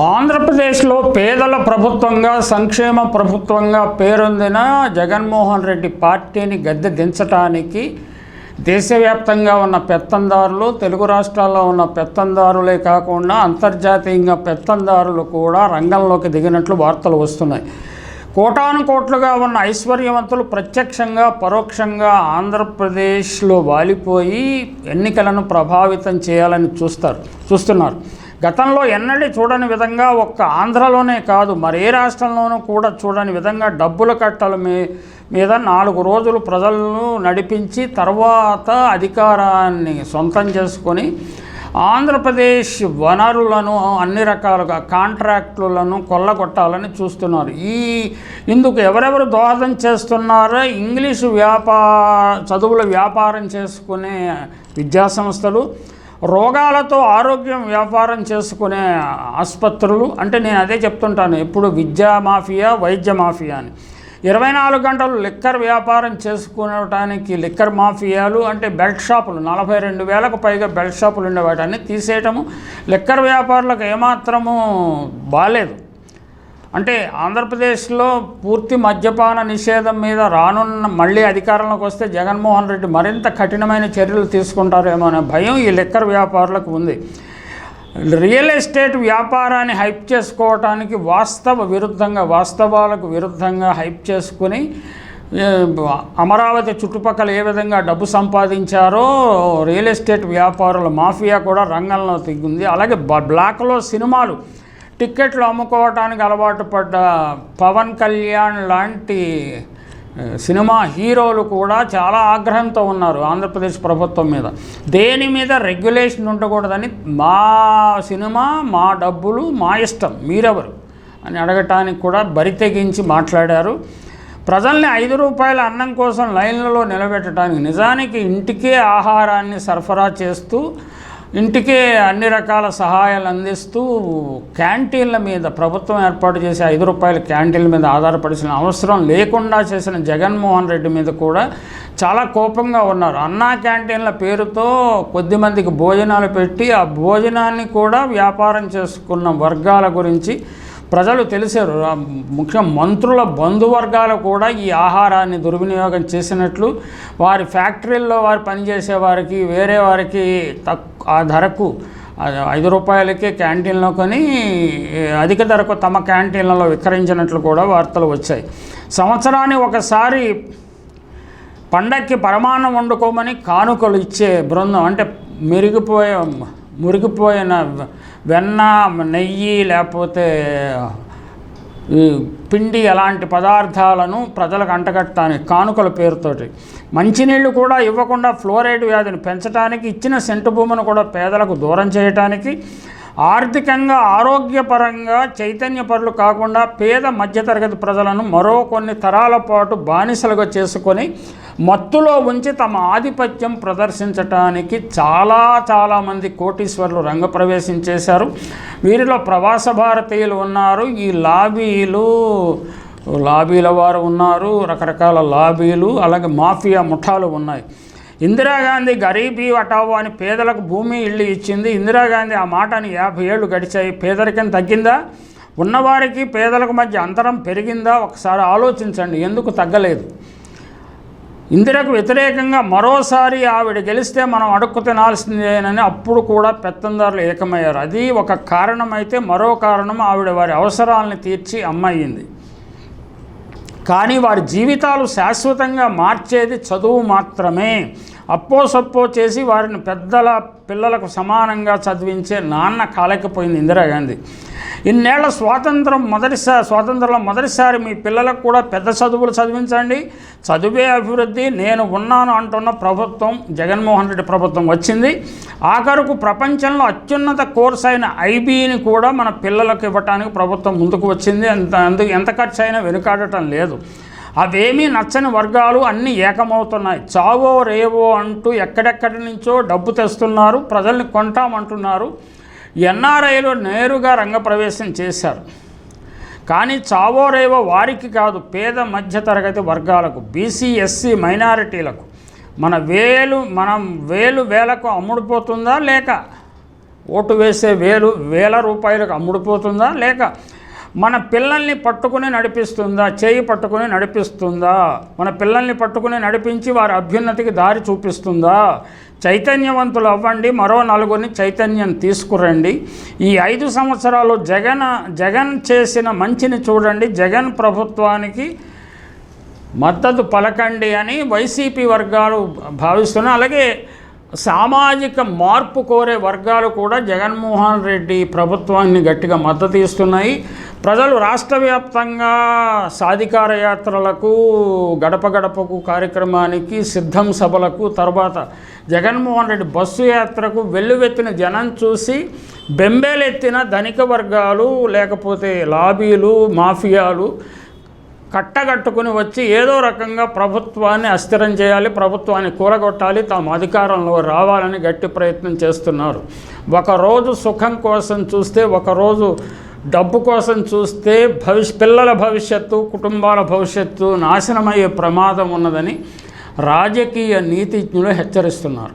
ఆంధ్రప్రదేశ్లో పేదల ప్రభుత్వంగా సంక్షేమ ప్రభుత్వంగా పేరొందిన జగన్మోహన్ రెడ్డి పార్టీని గద్దె దించటానికి దేశవ్యాప్తంగా ఉన్న పెత్తందారులు తెలుగు రాష్ట్రాల్లో ఉన్న పెత్తందారులే కాకుండా అంతర్జాతీయంగా పెత్తందారులు కూడా రంగంలోకి దిగినట్లు వార్తలు వస్తున్నాయి. కోటాను కోట్లుగా ఉన్న ఐశ్వర్యవంతులు ప్రత్యక్షంగా పరోక్షంగా ఆంధ్రప్రదేశ్లో వాలిపోయి ఎన్నికలను ప్రభావితం చేయాలని చూస్తారు చూస్తున్నారు. గతంలో ఎన్నడి చూడని విధంగా ఒక్క ఆంధ్రలోనే కాదు మరే రాష్ట్రంలోనూ కూడా చూడని విధంగా డబ్బుల కట్టల మీ మీద నాలుగు రోజులు ప్రజలను నడిపించి తర్వాత అధికారాన్ని సొంతం చేసుకొని ఆంధ్రప్రదేశ్ వనరులను అన్ని రకాలుగా కాంట్రాక్టులను కొల్లగొట్టాలని చూస్తున్నారు. ఈ ఇందుకు ఎవరెవరు దోహదం చేస్తున్నారో ఇంగ్లీషు వ్యాపార చదువుల వ్యాపారం చేసుకునే విద్యాసంస్థలు రోగాలతో ఆరోగ్యం వ్యాపారం చేసుకునే ఆసుపత్రులు అంటే నేను అదే చెప్తుంటాను ఎప్పుడు విద్యా మాఫియా వైద్య మాఫియా అని. ఇరవై నాలుగు గంటలు లిక్కర్ వ్యాపారం చేసుకోవటానికి లిక్కర్ మాఫియాలు అంటే బెల్ట్ షాపులు నలభై రెండు వేలకు పైగా బెల్ట్ షాపులు ఉండే వాటిని తీసేయటము. లిక్కర్ వ్యాపారులకు ఏమాత్రము బాగాలేదు అంటే ఆంధ్రప్రదేశ్లో పూర్తి మద్యపాన నిషేధం మీద రానున్న మళ్ళీ అధికారంలోకి వస్తే జగన్మోహన్ రెడ్డి మరింత కఠినమైన చర్యలు తీసుకుంటారేమో అనే భయం ఈ లిక్కర్ వ్యాపారులకు ఉంది. రియల్ ఎస్టేట్ వ్యాపారాన్ని హైప్ చేసుకోవటానికి వాస్తవ విరుద్ధంగా వాస్తవాలకు విరుద్ధంగా హైప్ చేసుకుని అమరావతి చుట్టుపక్కల ఏ విధంగా డబ్బు సంపాదించారో రియల్ ఎస్టేట్ వ్యాపారుల మాఫియా కూడా రంగంలో దిగుంది. అలాగే బ- బ్లాక్లో సినిమాలు టిక్కెట్లు అమ్ముకోవటానికి అలవాటు పడ్డ పవన్ కళ్యాణ్ లాంటి సినిమా హీరోలు కూడా చాలా ఆగ్రహంతో ఉన్నారు ఆంధ్రప్రదేశ్ ప్రభుత్వం మీద. దేని మీద రెగ్యులేషన్ ఉండకూడదని మా సినిమా మా డబ్బులు మా ఇష్టం మీరెవరు అని అడగటానికి కూడా బరితెగించి మాట్లాడారు. ప్రజల్ని ఐదు రూపాయల అన్నం కోసం లైన్లలో నిలబెట్టడానికి నిజానికి ఇంటికే ఆహారాన్ని సరఫరా చేస్తూ ఇంటికే అన్ని రకాల సహాయాలు అందిస్తూ క్యాంటీన్ల మీద ప్రభుత్వం ఏర్పాటు చేసే ఐదు రూపాయల క్యాంటీన్ల మీద ఆధారపడాల్సిన అవసరం లేకుండా చేసిన జగన్మోహన్ రెడ్డి మీద కూడా చాలా కోపంగా ఉన్నారు. అన్నా క్యాంటీన్ల పేరుతో కొద్దిమందికి భోజనాలు పెట్టి ఆ భోజనాన్ని కూడా వ్యాపారం చేసుకున్న వర్గాల గురించి ప్రజలు తెలిసారు ముఖ్యం ముఖ్య మంత్రుల బంధువర్గాలు కూడా ఈ ఆహారాన్ని దుర్వినియోగం చేసినట్లు వారి ఫ్యాక్టరీల్లో వారు పనిచేసే వారికి వేరే వారికి తక్కు ఆ ధరకు ఐదు రూపాయలకే క్యాంటీన్లో కొని అధిక ధరకు తమ క్యాంటీన్లలో విక్రయించినట్లు కూడా వార్తలు వచ్చాయి. సంవత్సరాన్ని ఒకసారి పండక్కి పరమాన్నం వండుకోమని కానుకలు ఇచ్చే బృందం అంటే మెరిగిపోయే మురిగిపోయిన వెన్న నెయ్యి లేకపోతే పిండి అలాంటి పదార్థాలను ప్రజలకు అంటగట్టడానికి కానుకల పేరుతోటి. మంచినీళ్ళు కూడా ఇవ్వకుండా ఫ్లోరైడ్ వ్యాధిని పెంచడానికి ఇచ్చిన సెంటు భూమిని కూడా పేదలకు దూరం చేయటానికి ఆర్థికంగా ఆరోగ్యపరంగా చైతన్యపరులు కాకుండా పేద మధ్యతరగతి ప్రజలను మరో కొన్ని తరాల పాటు బానిసలుగా చేసుకొని మత్తులో ఉంచి తమ ఆధిపత్యం ప్రదర్శించటానికి చాలా చాలామంది కోటీశ్వరులు రంగప్రవేశం చేశారు. వీరిలో ప్రవాస భారతీయులు ఉన్నారు. ఈ లాబీలు లాబీల వారు ఉన్నారు. రకరకాల లాబీలు అలాగే మాఫియా ముఠాలు ఉన్నాయి. ఇందిరాగాంధీ గరీబీ అటావో అని పేదలకు భూమి ఇల్లు ఇచ్చింది. ఇందిరాగాంధీ ఆ మాటని యాభై ఏళ్ళు గడిచాయి. పేదరికం తగ్గిందా? ఉన్నవారికి పేదలకు మధ్య అంతరం పెరిగిందా? ఒకసారి ఆలోచించండి. ఎందుకు తగ్గలేదు? ఇందిరకు వ్యతిరేకంగా మరోసారి ఆవిడ గెలిస్తే మనం అడుక్కు తినాల్సిందేనని అప్పుడు కూడా పెత్తందారులు ఏకమయ్యారు. అది ఒక కారణమైతే మరో కారణం ఆవిడ వారి అవసరాలను తీర్చి అమ్మయింది. కానీ వారి జీవితాలు శాశ్వతంగా మార్చేది చదువు మాత్రమే. అప్పో సప్పో చేసి వారిని పెద్దల పిల్లలకు సమానంగా చదివించే నాన్న కాలేకపోయింది ఇందిరాగాంధీ ఇన్నేళ్ళ స్వాతంత్రం మొదటిసారి స్వాతంత్రంలో మొదటిసారి మీ పిల్లలకు కూడా పెద్ద చదువులు చదివించండి. చదువే అభివృద్ధి నేను ఉన్నాను అంటున్న ప్రభుత్వం జగన్మోహన్ రెడ్డి ప్రభుత్వం వచ్చింది. ఆఖరుకు ప్రపంచంలో అత్యున్నత కోర్స్ అయిన ఐబీని కూడా మన పిల్లలకు ఇవ్వటానికి ప్రభుత్వం ముందుకు వచ్చింది. అంత అందుకు ఎంత ఖర్చు అయినా వెనుకాడటం లేదు. అవేమీ నచ్చని వర్గాలు అన్నీ ఏకమవుతున్నాయి. చావో రేవో అంటూ ఎక్కడెక్కడి నుంచో డబ్బు తెస్తున్నారు ప్రజల్ని కొంటామంటున్నారు. ఎన్ఆర్ఐలో నేరుగా రంగప్రవేశం చేశారు. కానీ చావో రేవో వారికి కాదు పేద మధ్యతరగతి వర్గాలకు బీసీ ఎస్సీ మైనారిటీలకు. మన వేలు మనం వేలు వేలకు అమ్ముడుపోతుందా లేక? ఓటు వేసే వేలు వేల రూపాయలకు అమ్ముడుపోతుందా లేక? మన పిల్లల్ని పట్టుకుని నడిపిస్తుందా? చేయి పట్టుకుని నడిపిస్తుందా? మన పిల్లల్ని పట్టుకుని నడిపించి వారి అభ్యున్నతికి దారి చూపిస్తుందా? చైతన్యవంతులు అవ్వండి మరో నలుగురిని చైతన్యం తీసుకురండి. ఈ ఐదు సంవత్సరాలు జగన్ జగన్ చేసిన మంచిని చూడండి. జగన్ ప్రభుత్వానికి మద్దతు పలకండి అని వైసీపీ వర్గాలు భావిస్తున్నాయి. అలాగే సామాజిక మార్పు కోరే వర్గాలు కూడా జగన్మోహన్ రెడ్డి ప్రభుత్వాన్ని గట్టిగా మద్దతు ఇస్తున్నాయి. ప్రజలు రాష్ట్ర వ్యాప్తంగా సాధికార యాత్రలకు గడప గడపకు కార్యక్రమానికి సిద్ధం సభలకు తర్వాత జగన్మోహన్ రెడ్డి బస్సు యాత్రకు వెల్లువెత్తిన జనం చూసి బెంబేలెత్తిన ధనిక వర్గాలు లేకపోతే లాబీలు మాఫియాలు కట్టగట్టుకుని వచ్చి ఏదో రకంగా ప్రభుత్వాన్ని అస్థిరం చేయాలి ప్రభుత్వాన్ని కూలగొట్టాలి తాము అధికారంలో రావాలని గట్టి ప్రయత్నం చేస్తున్నారు. ఒకరోజు సుఖం కోసం చూస్తే ఒకరోజు డబ్బు కోసం చూస్తే భవిష్య పిల్లల భవిష్యత్తు కుటుంబాల భవిష్యత్తు నాశనమయ్యే ప్రమాదం ఉన్నదని రాజకీయ నీతిజ్ఞులు హెచ్చరిస్తున్నారు.